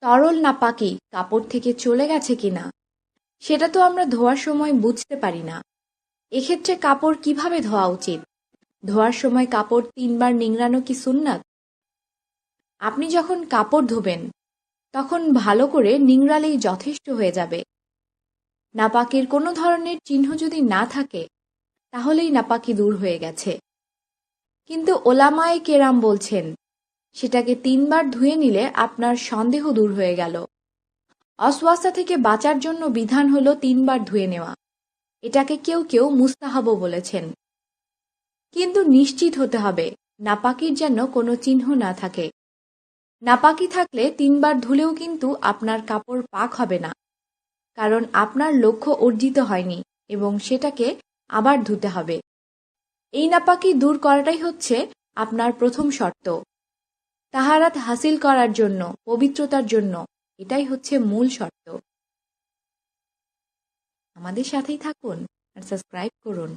তরল নাপাকি কাপড় থেকে চলে গেছে কিনা? সেটা তো আমরা ধোয়ার সময় বুঝতে পারি না। এক্ষেত্রে কাপড় কীভাবে ধোয়া উচিত? ধোয়ার সময় কাপড় তিনবার নিংড়ানো কি সুন্নাত? আপনি যখন কাপড় ধোবেন, তখন ভালো করে নিংড়ালেই যথেষ্ট হয়ে যাবে। নাপাকির কোনো ধরনের চিহ্ন যদি না থাকে, তাহলেই নাপাকি দূর হয়ে গেছে। কিন্তু ওলামায়ে কেরাম বলছেন সেটাকে তিনবার ধুয়ে নিলে আপনার সন্দেহ দূর হয়ে গেল। অসওয়াসা থেকে বাঁচার জন্য বিধান হলো তিনবার ধুয়ে নেওয়া। এটাকে কেউ কেউ মুস্তাহাবও বলেছেন। কিন্তু নিশ্চিত হতে হবে, নাপাকির যেন কোনো চিহ্ন না থাকে। নাপাকি থাকলে তিনবার ধুলেও কিন্তু আপনার কাপড় পাক হবে না। কারণ আপনার লক্ষ্য অর্জিত হয়নি এবং সেটাকে আবার ধুতে হবে। এই নাপাকি দূর করাটাই হচ্ছে আপনার প্রথম শর্ত। তাহারাত হাসিল করার জন্য, পবিত্রতার জন্য। এটাই হচ্ছে মূল শর্ত। আমাদের সাথেই থাকুন আর সাবস্ক্রাইব করুন।